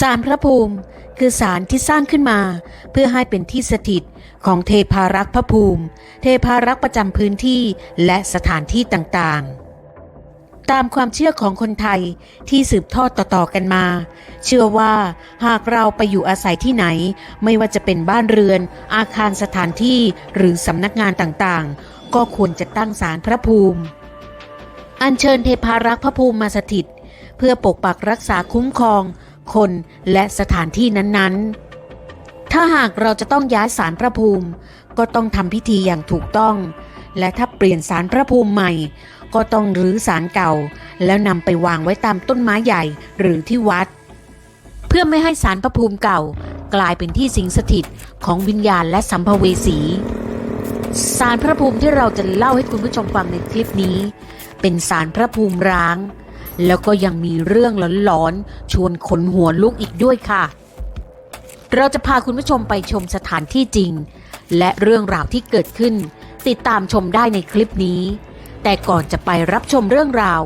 ศาลพระภูมิคือศาลที่สร้างขึ้นมา เพื่อให้เป็นที่สถิตของเทพารักษ์พระภูมิ เทพารักษ์ประจำพื้นที่และสถานที่ต่างๆ ตามความเชื่อของคนไทยที่สืบทอดต่อๆกันมา เชื่อว่าหากเราไปอยู่อาศัยที่ไหน ไม่ว่าจะเป็นบ้านเรือน อาคารสถานที่หรือสำนักงานต่างๆ ก็ควรจะตั้งศาลพระภูมิ อัญเชิญเทพารักษ์พระภูมิมาสถิต เพื่อปกปักรักษาคุ้มครอง คนและสถานที่นั้นๆ ถ้าหากเราจะต้องย้ายสารพระภูมิ ก็ต้องทำพิธีอย่างถูกต้อง และถ้าเปลี่ยนสารพระภูมิใหม่ ก็ต้องรื้อสารเก่า แล้วนำไปวางไว้ตามต้นไม้ใหญ่หรือที่วัด เพื่อไม่ให้สารพระภูมิเก่า กลายเป็นที่สิงสถิตของวิญญาณและสัมภเวสีสารพระภูมิที่เราจะเล่าให้คุณผู้ชมฟังในคลิปนี้ เป็นสารพระภูมิร้าง แล้วก็ยังมีเรื่องหลอนๆ ชวนขนหัวลุกอีกด้วยค่ะ เราจะพาคุณผู้ชมไปชมสถานที่จริง และเรื่องราวที่เกิดขึ้น ติดตามชมได้ในคลิปนี้ แต่ก่อนจะไปรับชมเรื่องราว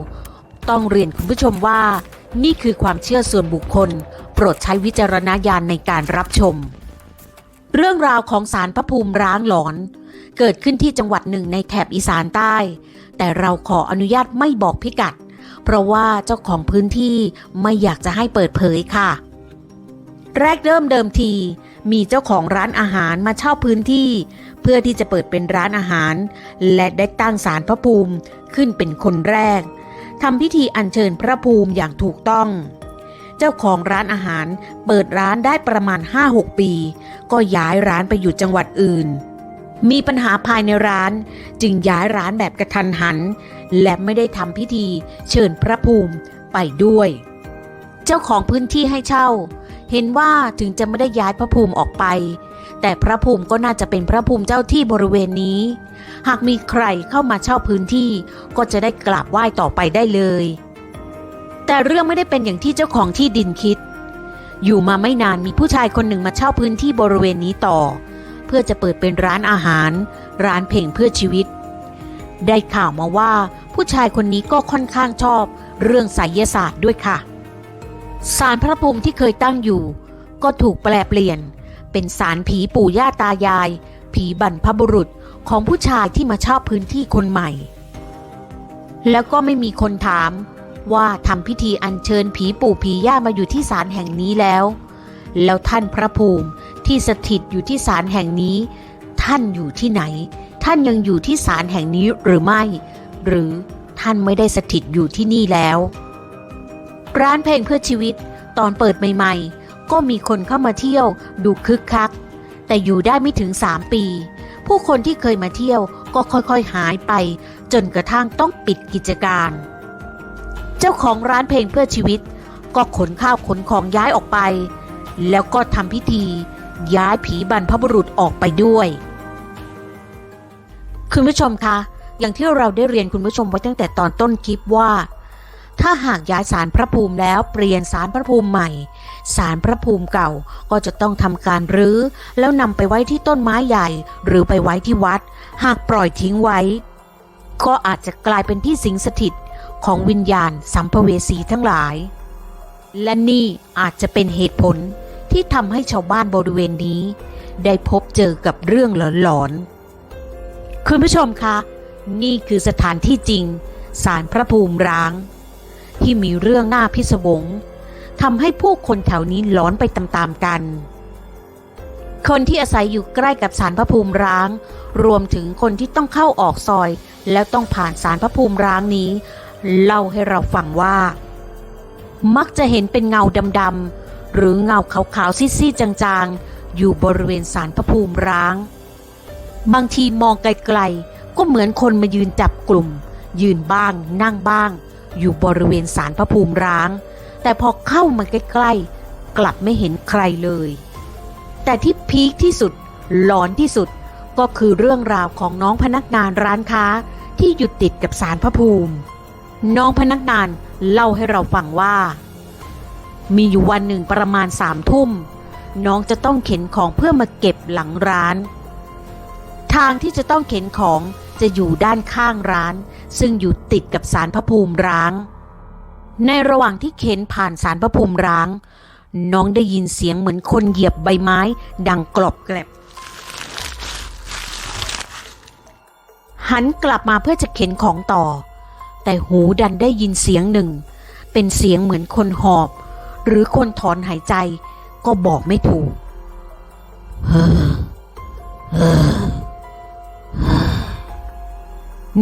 ต้องเรียนคุณผู้ชมว่า นี่คือความเชื่อส่วนบุคคล โปรดใช้วิจารณญาณในการรับชม เรื่องราวของสารพระภูมิร้างหลอนเกิดขึ้นที่จังหวัดหนึ่งในแถบอีสานใต้ แต่เราขออนุญาตไม่บอกพิกัดเพราะว่าเจ้าของพื้นที่ไม่อยากจะให้เปิดเผยค่ะ แรกเริ่มเดิมที มีเจ้าของร้านอาหารมาเช่าพื้นที่ เพื่อที่จะเปิดเป็นร้านอาหาร และได้ตั้งศาลพระภูมิขึ้นเป็นคนแรกทำพิธีอัญเชิญพระภูมิอย่างถูกต้อง เจ้าของร้านอาหารเปิดร้านได้ประมาณ 5-6 ปี ก็ย้ายร้านไปอยู่จังหวัดอื่นมีปัญหาภายในร้านจึงย้ายร้านแบบกระทันหัน และไม่ได้ทำพิธีเชิญพระภูมิไปด้วย เจ้าของพื้นที่ให้เช่า เห็นว่าถึงจะไม่ได้ย้ายพระภูมิออกไป แต่พระภูมิก็น่าจะเป็นพระภูมิเจ้าที่บริเวณนี้ หากมีใครเข้ามาเช่าพื้นที่ก็จะได้กราบไหว้ต่อไปได้เลย แต่เรื่องไม่ได้เป็นอย่างที่เจ้าของที่ดินคิด อยู่มาไม่นานมีผู้ชายคนหนึ่งมาเช่าพื้นที่บริเวณนี้ต่อ เพื่อจะเปิดเป็นร้านอาหาร ร้านเพ่งเพื่อชีวิต ได้ข่าวมาว่า ผู้ชายคนนี้ก็ค่อนข้างชอบ เรื่องไสยศาสตร์ด้วยค่ะศาลพระภูมิที่เคยตั้งอยู่ ก็ถูกแปลเปลี่ยน เป็นศาลผีปู่ย่าตายาย ผีบรรพบุรุษของผู้ชายที่มาเช่าพื้นที่คนใหม่ แล้วก็ไม่มีคนถามว่าทำพิธีอัญเชิญผีปู่ผีย่ามาอยู่ที่ศาลแห่งนี้แล้ว แล้วท่านพระภูมิที่สถิตอยู่ที่ศาลแห่งนี้ ท่านอยู่ที่ไหน ท่านยังอยู่ที่ศาลแห่งนี้หรือไม่ หรือท่านไม่ได้สถิตอยู่ที่นี่แล้ว ร้านเพลงเพื่อชีวิตตอนเปิดใหม่ ๆ ก็มีคนเข้ามาเที่ยวดูคึกคัก แต่อยู่ได้ไม่ถึง3ปี ผู้คนที่เคยมาเที่ยวก็ค่อยๆหายไป จนกระทั่งต้องปิดกิจการ เจ้าของร้านเพลงเพื่อชีวิต ก็ขนข้าวขนของย้ายออกไป แล้วก็ทำพิธีย้ายผีบรรพบุรุษออกไปด้วย คุณผู้ชมคะ อย่างที่เราได้เรียนคุณผู้ชมไว้ตั้งแต่ตอนต้นคลิปว่า ถ้าหากย้ายสารพระภูมิแล้วเปลี่ยนสารพระภูมิใหม่ สารพระภูมิเก่าก็จะต้องทำการรื้อ แล้วนำไปไว้ที่ต้นไม้ใหญ่ หรือไปไว้ที่วัด หากปล่อยทิ้งไว้ ก็อาจจะกลายเป็นที่สิงสถิตของวิญญาณสัมภเวสีทั้งหลาย และนี่อาจจะเป็นเหตุผลที่ทำให้ชาวบ้านบริเวณนี้ ได้พบเจอกับเรื่องหลอนๆ คุณผู้ชมคะ นี่คือสถานที่จริงสารพระภูมิร้าง ที่มีเรื่องน่าพิศวงทำให้ผู้คนแถวนี้หลอนไปตามๆกัน คนที่อาศัยอยู่ใกล้กับสารพระภูมิร้าง รวมถึงคนที่ต้องเข้าออกซอย แล้วต้องผ่านสารพระภูมิร้างนี้ เล่าให้เราฟังว่า มักจะเห็นเป็นเงาดำๆหรือเงาขาวๆซีดๆจางๆ อยู่บริเวณสารพระภูมิร้าง บางทีมองไกลๆ ก็เหมือนคนมายืนจับกลุ่ม ยืนบ้าง นั่งบ้าง อยู่บริเวณสารพระภูมิร้าง แต่พอเข้ามาใกล้ๆ กลับไม่เห็นใครเลย แต่ที่พีคที่สุด หลอนที่สุดก็คือเรื่องราวของน้องพนักงานร้านค้าที่อยู่ติดกับสารพระภูมิ น้องพนักงานเล่าให้เราฟังว่า มีอยู่วันหนึ่งประมาณสามทุ่ม น้องจะต้องเข็นของเพื่อมาเก็บหลังร้าน ทางที่จะต้องเข็นของจะอยู่ด้านข้างร้าน ซึ่งอยู่ติดกับสารพระภูมิร้าง ในระหว่างที่เข็นผ่านสารพระภูมิร้าง น้องได้ยินเสียงเหมือนคนเหยียบใบไม้ ดังกรอบแกรบหันกลับมาเพื่อจะเข็นของต่อ แต่หูดันได้ยินเสียงหนึ่ง เป็นเสียงเหมือนคนหอบ หรือคนถอนหายใจ ก็บอกไม่ถูก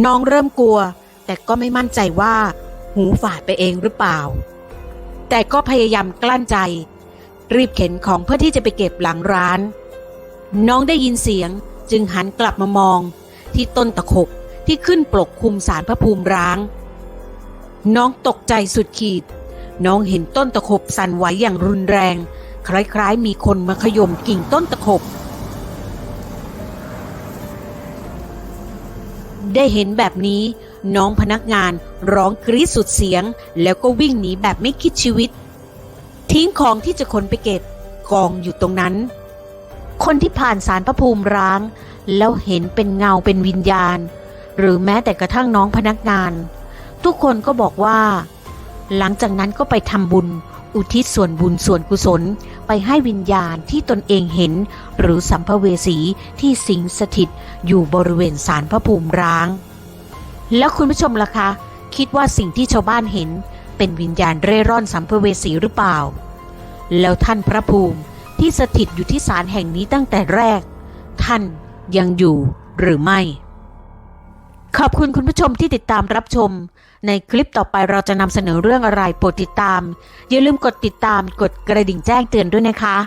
น้องเริ่มกลัว แต่ก็ไม่มั่นใจว่า หูฝาดไปเองหรือเปล่า แต่ก็พยายามกลั้นใจ รีบเข็นของเพื่อที่จะไปเก็บหลังร้าน น้องได้ยินเสียงจึงหันกลับมามอง ที่ต้นตะขบที่ขึ้นปกคลุมสารพระภูมิร้าง น้องตกใจสุดขีด น้องเห็นต้นตะขบสั่นไหวอย่างรุนแรง คล้ายๆ มีคนมาขย่มกิ่งต้นตะขบ ได้เห็นแบบนี้ น้องพนักงานร้องกรีดสุดเสียง แล้วก็วิ่งหนีแบบไม่คิดชีวิต ทิ้งของที่จะขนไปเก็บกองอยู่ตรงนั้น คนที่ผ่านสารพระภูมิร้าง แล้วเห็นเป็นเงาเป็นวิญญาณ หรือแม้แต่กระทั่งน้องพนักงาน ทุกคนก็บอกว่า หลังจากนั้นก็ไปทำบุญ อุทิศส่วนบุญส่วนกุศล ไปให้วิญญาณที่ตนเองเห็น หรือสัมภเวสีที่สิงสถิตอยู่บริเวณสารพระภูมิร้าง แล้วคุณผู้ชมล่ะคะ คิดว่าสิ่งที่ชาวบ้านเห็น เป็นวิญญาณเร่ร่อนสัมภเวสีหรือเปล่า แล้วท่านพระภูมิที่สถิตอยู่ที่ศาลแห่งนี้ตั้งแต่แรก ท่านยังอยู่หรือไม่ ขอบคุณคุณผู้ชมที่ติดตามรับชม ในคลิปต่อไปเราจะนำเสนอเรื่องอะไรโปรดติดตาม อย่าลืมกดติดตามกดกระดิ่งแจ้งเตือนด้วยนะคะ